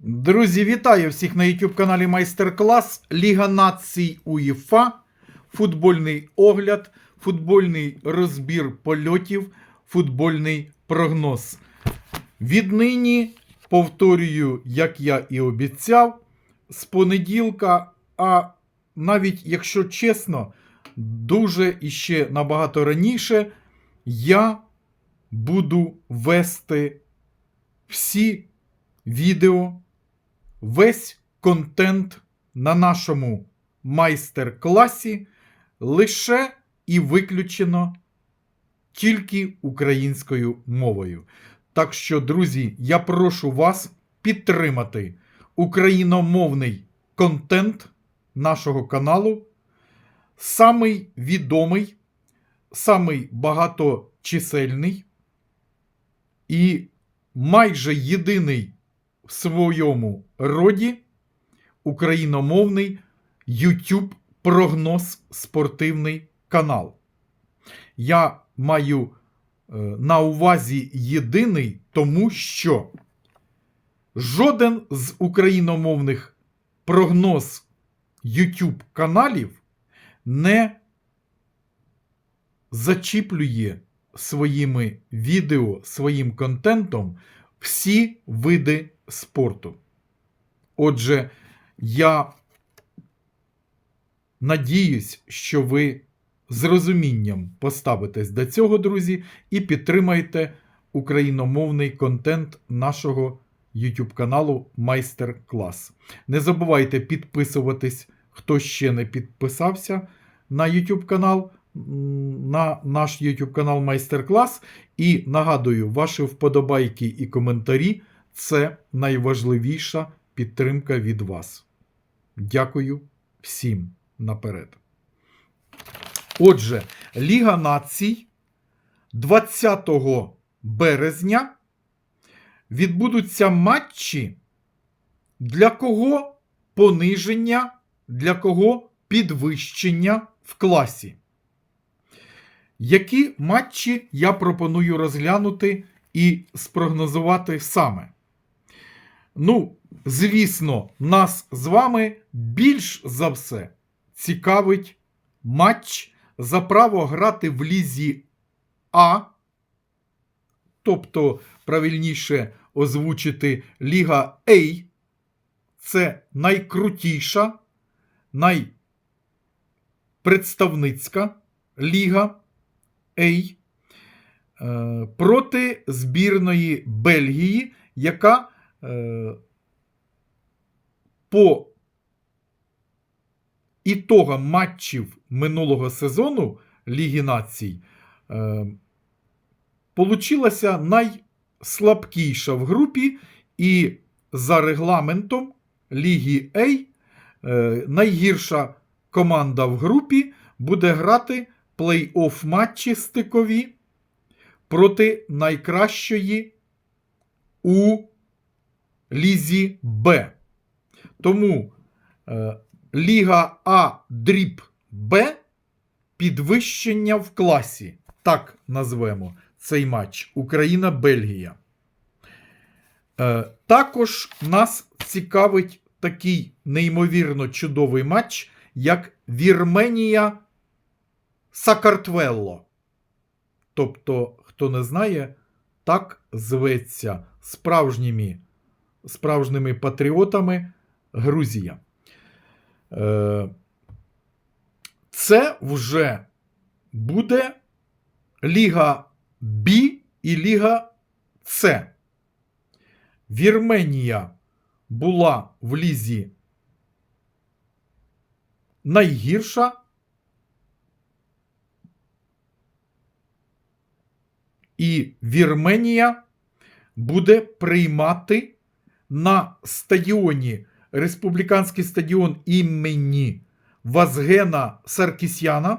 Друзі, вітаю всіх на YouTube каналі Майстер-клас Ліга націй УЄФА, футбольний огляд, футбольний розбір польотів, футбольний прогноз. Віднині повторюю, як я і обіцяв, з понеділка, а навіть якщо чесно, дуже і ще набагато раніше я буду вести всі відео, весь контент на нашому майстер-класі лише і виключено тільки українською мовою. Так що, друзі, я прошу вас підтримати україномовний контент нашого каналу. Самий відомий, самий багаточисельний і майже єдиний в своєму роді україномовний YouTube прогноз спортивний канал. Я маю е, на увазі єдиний, тому що жоден з україномовних прогноз YouTube каналів не зачіплює своїми відео, своїм контентом всі види спорту. Отже, я надіюсь, що ви з розумінням поставитесь до цього, друзі, і підтримаєте україномовний контент нашого YouTube каналу Майстер-клас. Не забувайте підписуватись, хто ще не підписався на YouTube канал, на наш YouTube канал Майстер-клас. І нагадую, ваші вподобайки і коментарі це найважливіша підтримка від вас. Дякую всім наперед. Отже, Ліга націй 20 березня відбудуться матчі, для кого пониження, для кого підвищення в класі. Які матчі я пропоную розглянути і спрогнозувати саме? Ну, звісно, нас з вами більш за все цікавить матч за право грати в лізі А, тобто, правильніше озвучити Ліга А. Це найкрутіша, найпредставницька ліга А е, проти збірної Бельгії, яка по ітогам матчів минулого сезону Ліги націй е, получилася найслабкіша в групі, і за регламентом Ліги А е, найгірша команда в групі буде грати плей-офф матчі стикові проти найкращої у Лізі Б. Тому е, Ліга А дріб Б підвищення в класі. Так назвемо цей матч Україна-Бельгія. Е, також нас цікавить такий неймовірно чудовий матч, як Вірменія Сакартвелло. Тобто, хто не знає, так зветься справжніми, справжніми патріотами Грузія. Е, Це вже буде Ліга Б і Ліга С. Вірменія була в лізі найгірша. І Вірменія буде приймати на стадіоні республіканський стадіон імені Вазгена Саркісяна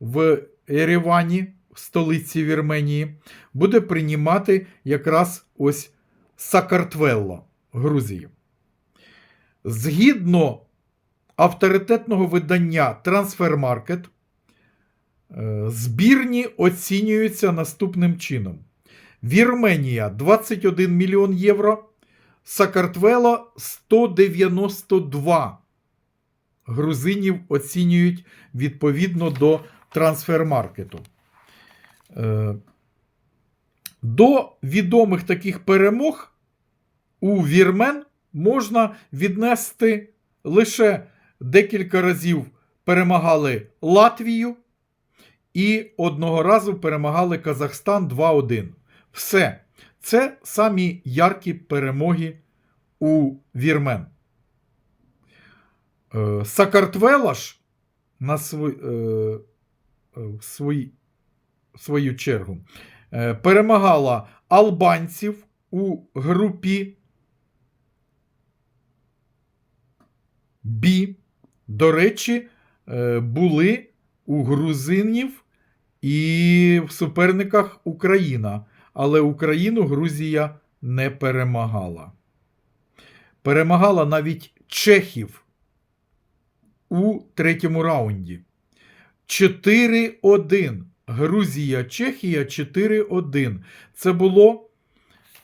в Еревані, в столиці Вірменії, буде приймати якраз ось Сакартвелло, Грузію. Згідно авторитетного видання е, збірні оцінюються наступним чином: Вірменія 21 мільйон євро, Сакартвела 192 грузинів оцінюють відповідно до трансфермаркету. Е, До відомих таких перемог у вірмен можна віднести лише декілька разів перемагали Латвію і одного разу перемагали Казахстан 2-1. Все. Це самі яркі перемоги у вірмен. Е, Сакартвела ж на свій, е, е, свій, в свою чергу перемагала албанців у групі Бі. До речі, були у грузинів і в суперниках Україна, але Україну Грузія не перемагала. Перемагала навіть Чехів у третьому раунді. 4-1. Грузія, Чехія 4-1. Це було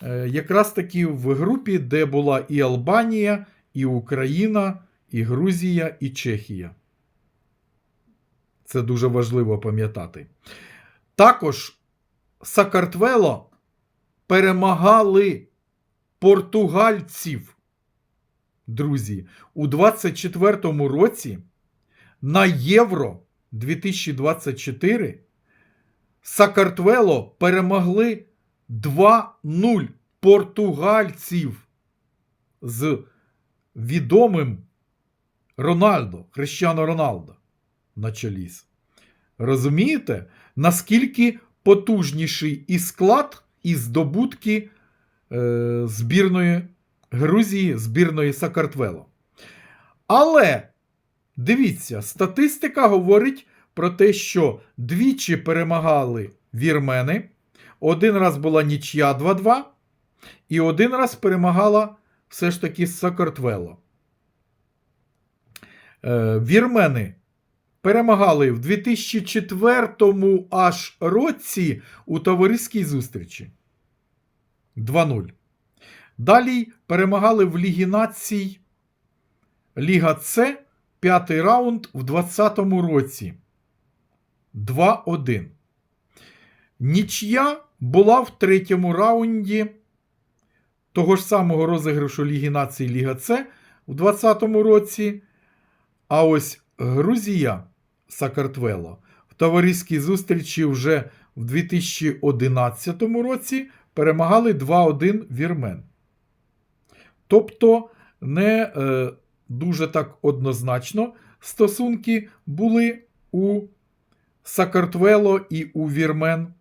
е, якраз таки в групі, де була і Албанія, і Україна, і Грузія, і Чехія. Це дуже важливо пам'ятати. Також Сакартвело перемагали португальців. Друзі, у 24-му році на Євро 2024 Сакартвело перемогли 2-0 португальців з відомим Рональдо, Хрещано Роналдо на чоліс. Розумієте, наскільки потужніший і склад, і здобутки е, збірної Грузії, збірної Сакартвело. Але дивіться, статистика говорить про те, що двічі перемагали вірмени, один раз була нічия 2-2, і один раз перемагала все ж таки Сакартвело. Е, вірмени перемагали в 2004 аж році у товариській зустрічі. 2-0. Далі перемагали в Лігі націй Ліга С, п'ятий раунд в 2020 році. 2-1. Нічия була в третьому раунді того ж самого розіграшу Ліги націй Ліга С у 2020 році. А ось Грузія Сакартвело в товариській зустрічі вже в 2011 році перемагали 2-1 вірмен. Тобто не е, дуже так однозначно стосунки були у Сакартвело і у вірмен.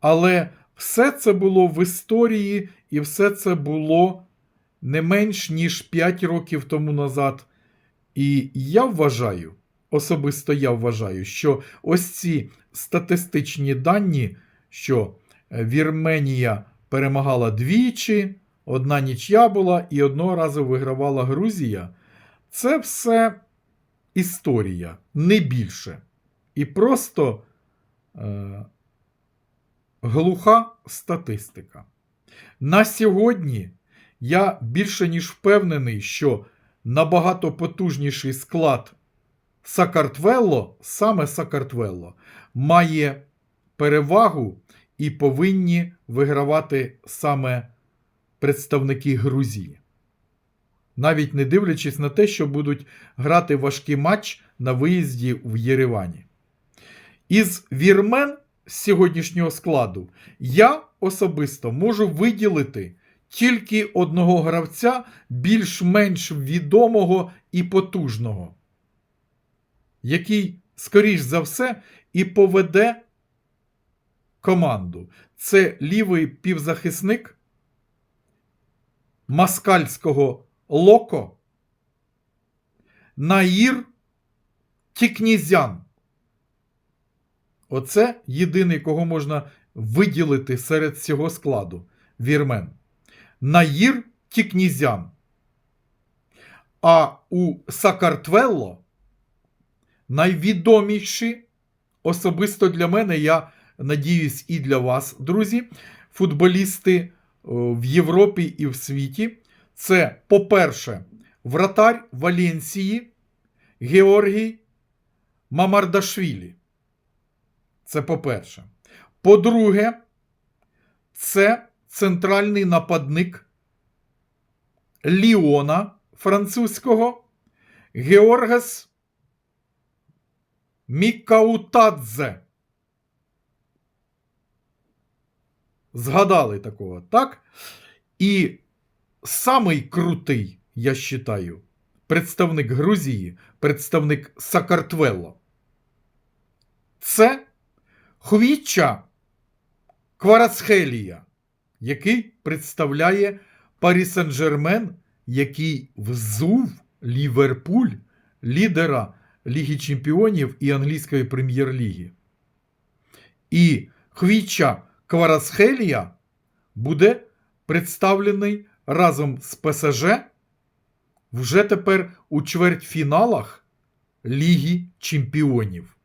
Але все це було в історії, і все це було не менш ніж 5 років тому назад. І я вважаю, особисто я вважаю, що ось ці статистичні дані, що Вірменія перемагала двічі, одна нічия була і одного разу вигравала Грузія, це все історія, не більше. І просто е, глуха статистика. На сьогодні я більше ніж впевнений, що набагато потужніший склад Сакартвелло, саме Сакартвелло, має перевагу і повинні вигравати саме представники Грузії. Навіть не дивлячись на те, що будуть грати важкий матч на виїзді в Єревані. Із вірмен з сьогоднішнього складу я особисто можу виділити тільки одного гравця більш-менш відомого і потужного, який, скоріш за все, і поведе команду. Це лівий півзахисник маскальського локо Наїр Тікнізян. Оце єдиний, кого можна виділити серед цього складу вірмен. Наїр Тікнізян. А у Сакартвелло найвідоміші, особисто для мене, я надіюсь, і для вас, друзі, футболісти в Європі і в світі. Це, по-перше, вратар Валенсії Георгій Мамардашвілі. Це по-перше. По-друге, це центральний нападник Ліона французького Георгас Мікаутадзе. Згадали такого, так? І самий крутий, я вважаю, представник Грузії, представник Сакартвело. Це Хвіча Кварацхелія, який представляє Парі Сен-Жермен, який взув Ліверпуль, лідера Ліги Чемпіонів і англійської прем'єр-ліги. І Хвіча Кварацхелія буде представлений разом з ПСЖ вже тепер у чвертьфіналах Ліги Чемпіонів.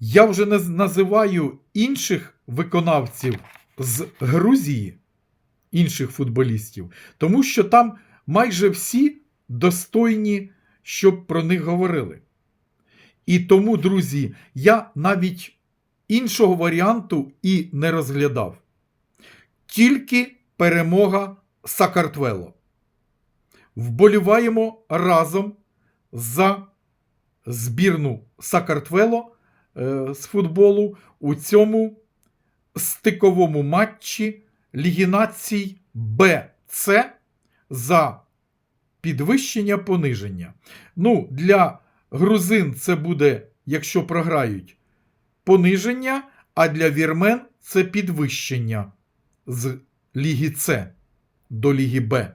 Я вже не називаю інших виконавців з Грузії, інших футболістів, тому що там майже всі достойні, щоб про них говорили. І тому, друзі, я навіть іншого варіанту і не розглядав. Тільки перемога Сакартвело. Вболіваємо разом за збірну Сакартвело е, з футболу у цьому стиковому матчі Ліги націй БЦ за підвищення пониження. Ну, для грузин це буде, якщо програють, пониження, а для вірмен це підвищення з Ліги С до Ліги Б.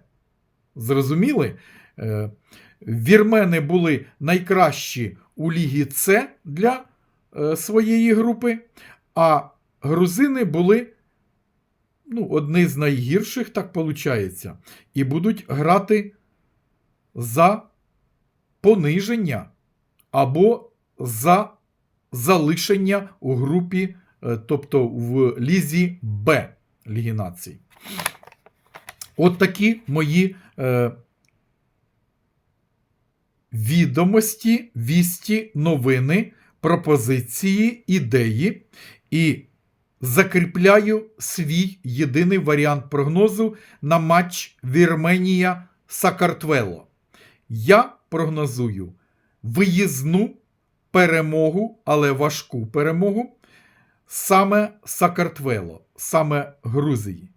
Зрозуміли? Е, Вірмени були найкращі у Лігі С для е, своєї групи, а грузини були ну, одні з найгірших, так виходить, і будуть грати за пониження або за залишення у групі, е, тобто в лізі Б Ліги націй. От такі мої е, відомості, вісті, новини, пропозиції, ідеї. І закріпляю свій єдиний варіант прогнозу на матч Вірменія Сакартвело. Я прогнозую виїзну перемогу, але важку перемогу саме Сакартвело, саме Грузії.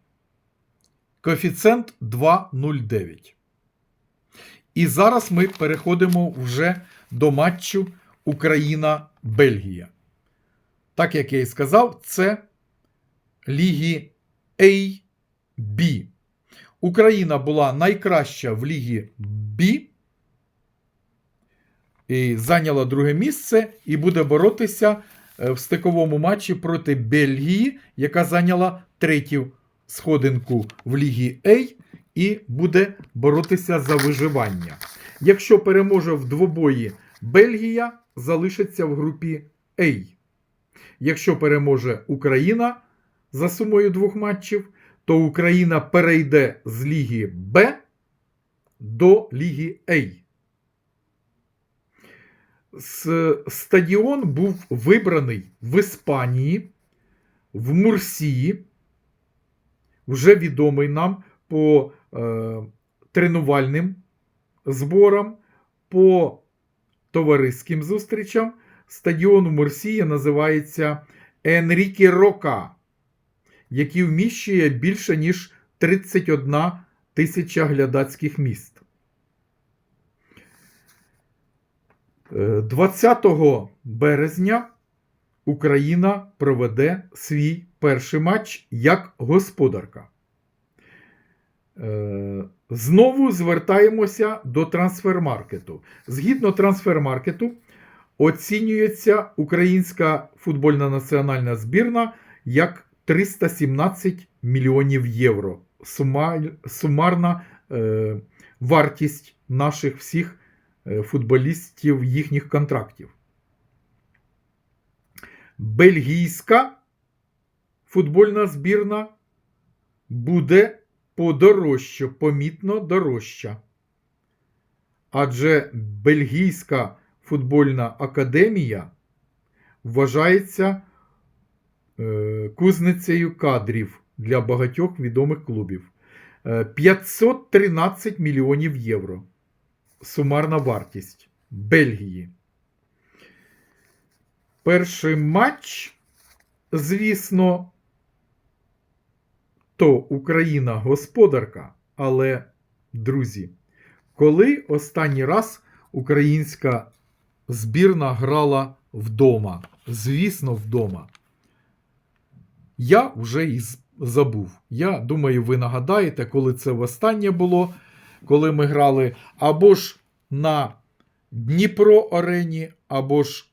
Коефіцієнт 2,09. І зараз ми переходимо вже до матчу Україна-Бельгія. Так як я і сказав, це Ліги A, B. Україна була найкраща в Лігі B. І зайняла друге місце і буде боротися е, в стиковому матчі проти Бельгії, яка зайняла третю сходинку в Лігі A і буде боротися за виживання. Якщо переможе в двобої Бельгія, залишиться в групі A. Якщо переможе Україна за сумою двох матчів, то Україна перейде з Ліги Б до Ліги А. Стадіон був вибраний в Іспанії, в Мурсії, вже відомий нам по е, тренувальним зборам, по товариським зустрічам. Стадіон у Мурсії називається Енрікі Рока, який вміщує більше ніж 31 тисяча глядацьких міст. 20 е, березня Україна проведе свій перший матч як господарка. Е, знову звертаємося до трансфермаркету. Згідно трансфермаркету, оцінюється українська футбольна національна збірна як 317 мільйонів євро. Сумарна е, вартість наших всіх футболістів їхніх контрактів. Бельгійська футбольна збірна буде подорожча, помітно дорожча. Адже Бельгійська футбольна академія вважається е, кузницею кадрів для багатьох відомих клубів. Е, 513 мільйонів євро. Сумарна вартість Бельгії. Перший матч, звісно, то Україна господарка, але, друзі, коли останній раз українська збірна грала вдома? Звісно, вдома. Я вже і забув. Я думаю, ви нагадаєте, коли це востаннє було, коли ми грали або ж на Дніпро Арені, або ж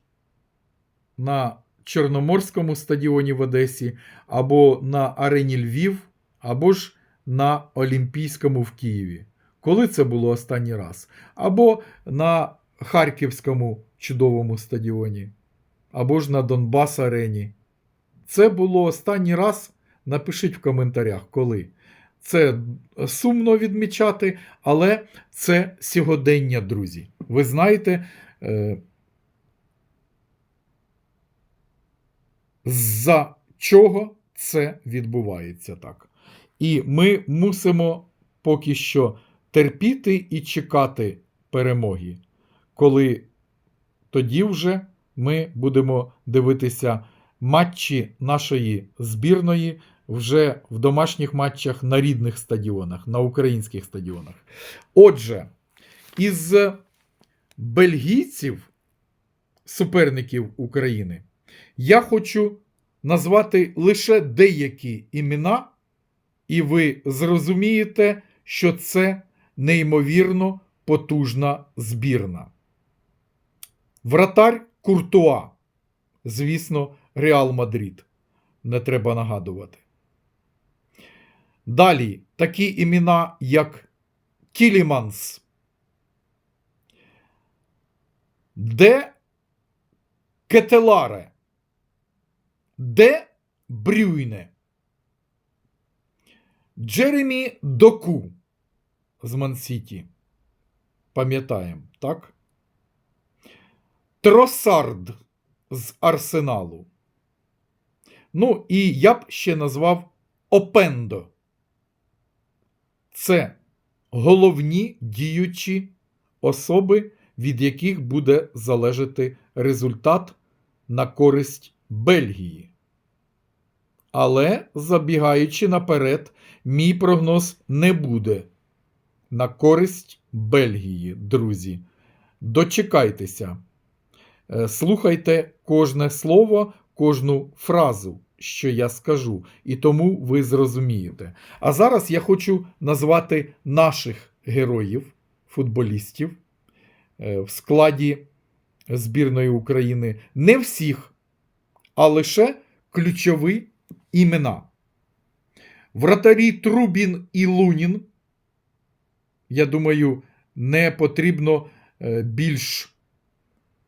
на Чорноморському стадіоні в Одесі, або на Арені Львів, або ж на Олімпійському в Києві. Коли це було останній раз? Або на Харківському чудовому стадіоні, або ж на Донбас Арені. Це було останній раз. Напишіть в коментарях, коли. Це сумно відмічати, але це сьогодення, друзі. Ви знаєте, е, за чого це відбувається так. І ми мусимо поки що терпіти і чекати перемоги, коли тоді вже ми будемо дивитися матчі нашої збірної вже в домашніх матчах на рідних стадіонах, на українських стадіонах. Отже, із бельгійців, суперників України, я хочу назвати лише деякі імена, і ви зрозумієте, що це неймовірно потужна збірна. Вратар Куртуа. Звісно, Реал Мадрид. Не треба нагадувати. Далі такі імена, як Кіліманс, Де Кетеларе, Де Брюйне, Джеремі Доку з Мансіті. Пам'ятаємо, так? Тросард з Арсеналу. Ну, і я б ще назвав Опендо. Це головні діючі особи, від яких буде залежати результат на користь Бельгії. Але, забігаючи наперед, мій прогноз не буде на користь Бельгії, друзі. Дочекайтеся. Е, Слухайте кожне слово, кожну фразу, що я скажу, і тому ви зрозумієте. А зараз я хочу назвати наших героїв, футболістів е, в складі збірної України. Не всіх, а лише ключові імена. Вратарі Трубін і Лунін. Я думаю, не потрібно е, більш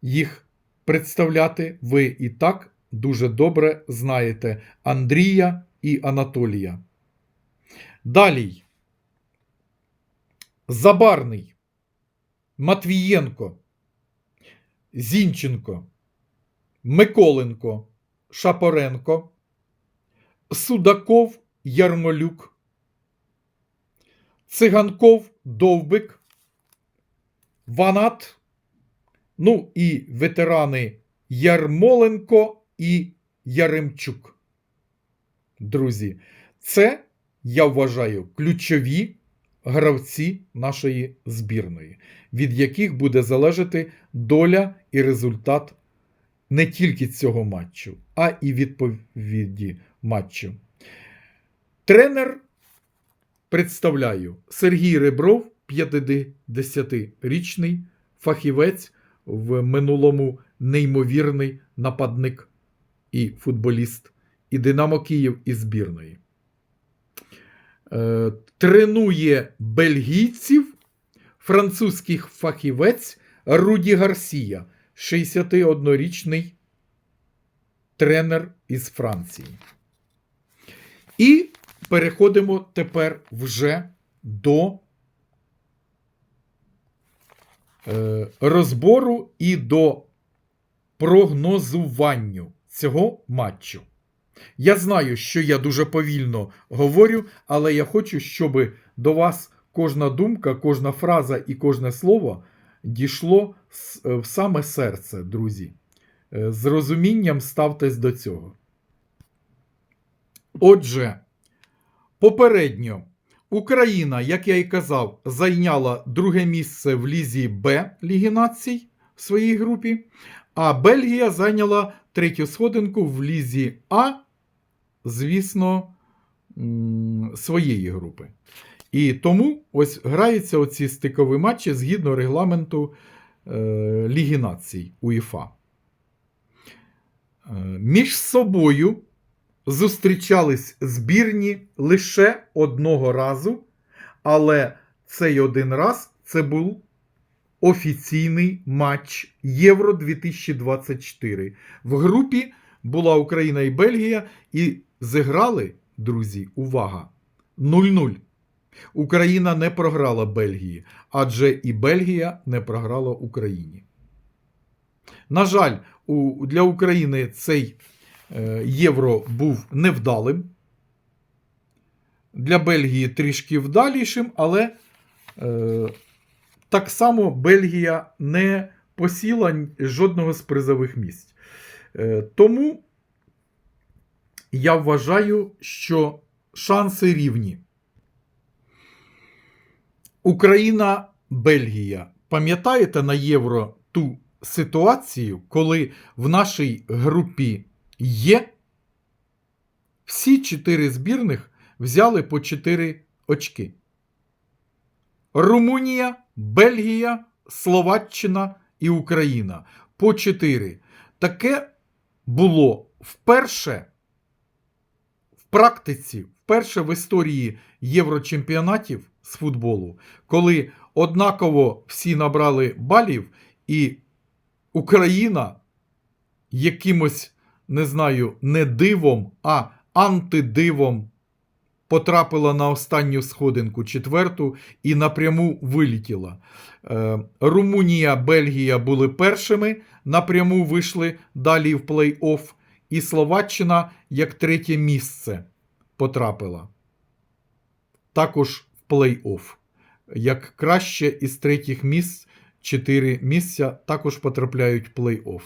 їх представляти. Ви і так дуже добре знаєте Андрія і Анатолія. Далі. Забарний, Матвієнко, Зінченко, Миколенко, Шапоренко, Судаков, Ярмолюк, Циганков, Довбик, Ванат, ну і ветерани Ярмоленко і Яремчук. Друзі, це, я вважаю, ключові гравці нашої збірної, від яких буде залежати доля і результат не тільки цього матчу, а і відповіді матчу. Тренер представляю Сергій Ребров, 50-річний фахівець в минулому неймовірний нападник і футболіст, і Динамо Київ, і збірної. Е, тренує бельгійців французький фахівець Руді Гарсія, 61-річний тренер із Франції. І переходимо тепер вже до е, розбору і до прогнозуванню цього матчу. Я знаю, що я дуже повільно говорю, але я хочу, щоб до вас кожна думка, кожна фраза і кожне слово дійшло е, в саме серце, друзі. Е, З розумінням ставтесь до цього. Отже, попередньо Україна, як я і казав, зайняла друге місце в лізі Б Ліги націй в своїй групі, а Бельгія зайняла третю сходинку в лізі А, звісно, своєї групи. І тому ось граються оці стикові матчі згідно регламенту е, Ліги націй УЄФА. Е, між собою зустрічались збірні лише одного разу, але цей один раз це був офіційний матч Євро 2024. В групі була Україна і Бельгія, і зіграли, друзі, увага, 0-0. Україна не програла Бельгії, адже і Бельгія не програла Україні. На жаль, для України цей е, євро був невдалим. Для Бельгії трішки вдалішим, але е, так само Бельгія не посіла жодного з призових місць. Е, тому я вважаю, що шанси рівні. Україна, Бельгія. Пам'ятаєте на євро ту ситуацію, коли в нашій групі є всі чотири збірних взяли по 4 очки. Румунія, Бельгія, Словаччина і Україна по 4. Таке було вперше в практиці, вперше в історії єврочемпіонатів з футболу, коли однаково всі набрали балів, і Україна якимось, не знаю, не дивом, а антидивом потрапила на останню сходинку четверту і напряму вилетіла. Е, Румунія, Бельгія були першими, напряму вийшли далі в плей-офф, і Словаччина як третє місце потрапила. Також в плей-офф. Як краще із третіх місць, чотири місця також потрапляють в плей-офф.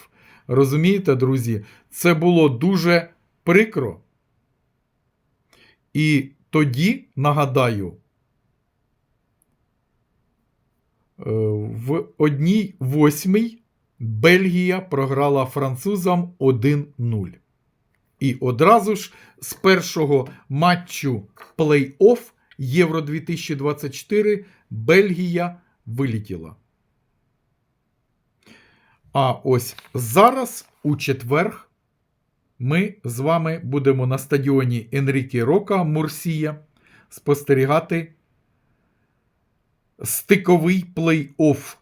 Розумієте, друзі, це було дуже прикро. І тоді, нагадаю, е, в одній восьмій Бельгія програла французам 1-0. І одразу ж з першого матчу плей-офф Євро 2024 Бельгія вилетіла. А ось зараз у четверг ми з вами будемо на стадіоні Енрікі Рока Мурсія спостерігати стиковий плей-офф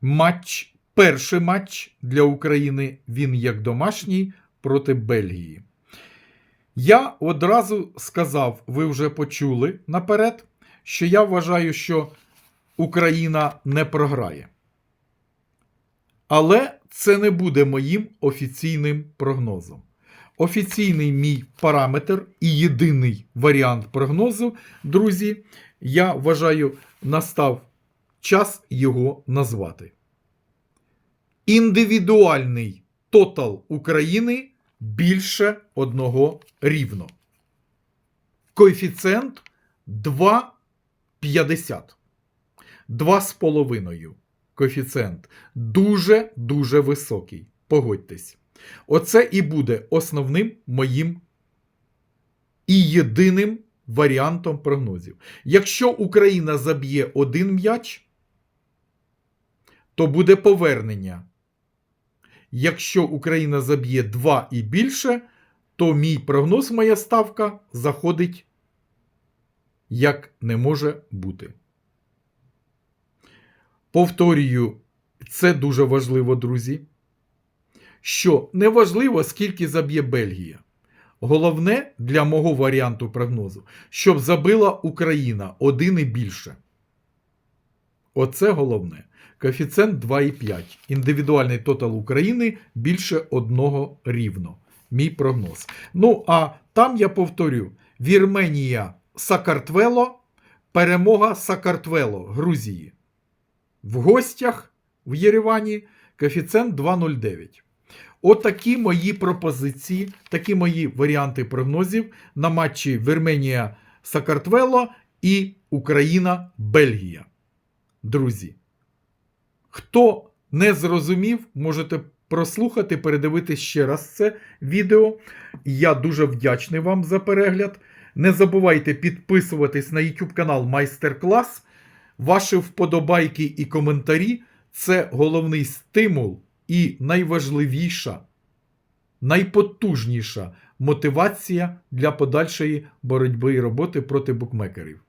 матч. Перший матч для України він як домашній проти Бельгії. Я одразу сказав, ви вже почули наперед, що я вважаю, що Україна не програє. Але це не буде моїм офіційним прогнозом. Офіційний мій параметр і єдиний варіант прогнозу, друзі, я вважаю, настав час його назвати. Індивідуальний тотал України більше одного рівно. Коефіцієнт 2,50. 2,5 коефіцієнт. Дуже-дуже високий. Погодьтесь. Оце і буде основним моїм і єдиним варіантом прогнозів. Якщо Україна заб'є один м'яч, то буде повернення. Якщо Україна заб'є 2 і більше, то мій прогноз, моя ставка заходить як не може бути. Повторюю, це дуже важливо, друзі. Що не важливо, скільки заб'є Бельгія. головне для мого варіанту прогнозу, щоб забила Україна один і більше. Оце головне. Коефіцієнт 2,5. Індивідуальний тотал України більше одного рівно. Мій прогноз. Ну, а там я повторю: Вірменія Сакартвело, перемога Сакартвело Грузії. В гостях в Єревані коефіцієнт 2,09. Отакі мої пропозиції, такі мої варіанти прогнозів на матчі Вірменія Сакартвело і Україна Бельгія. Друзі. Хто не зрозумів, можете прослухати, передивитись ще раз це відео. Я дуже вдячний вам за перегляд. Не забувайте підписуватись на YouTube канал Майстер-клас. Ваші вподобайки і коментарі це головний стимул і найважливіша, найпотужніша мотивація для подальшої боротьби і роботи проти букмекерів.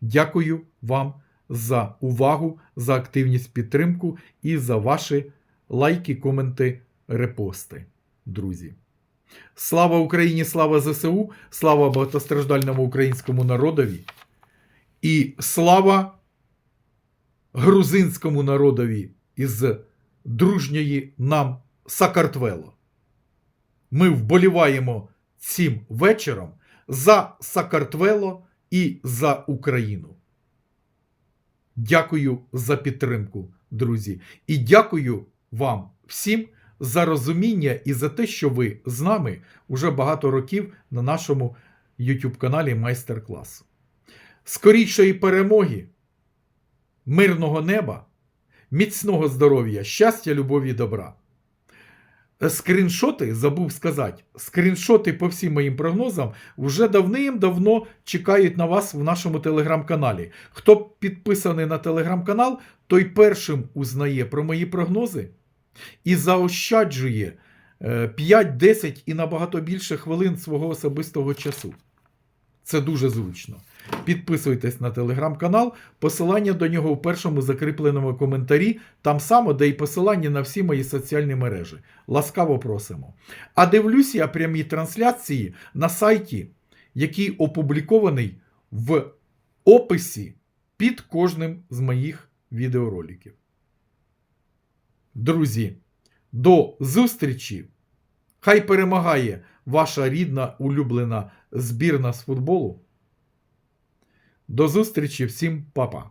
Дякую вам за увагу, за активність підтримку і за ваші лайки, коменти, репости, друзі. Слава Україні, слава ЗСУ, слава багатостраждальному українському народові і слава грузинському народові із дружньої нам Сакартвело. Ми вболіваємо цим вечором за Сакартвело і за Україну. Дякую за підтримку, друзі. І дякую вам всім за розуміння і за те, що ви з нами уже багато років на нашому YouTube каналі Майстер-клас. Скорішої перемоги, мирного неба, міцного здоров'я, щастя, любові добра. Скріншоти, забув сказати, скріншоти по всім моїм прогнозам вже давним-давно чекають на вас в нашому телеграм-каналі. Хто підписаний на телеграм-канал, той першим узнає про мої прогнози і заощаджує е, 5-10 і набагато більше хвилин свого особистого часу. Це дуже зручно. Підписуйтесь на телеграм-канал, посилання до нього в першому закріпленому коментарі, там само, де і посилання на всі мої соціальні мережі. Ласкаво просимо. А дивлюсь я прямі трансляції на сайті, який опублікований в описі під кожним з моїх відеороликів. Друзі, до зустрічі! Хай перемагає ваша рідна улюблена збірна з футболу. До зустрічі всім, папа!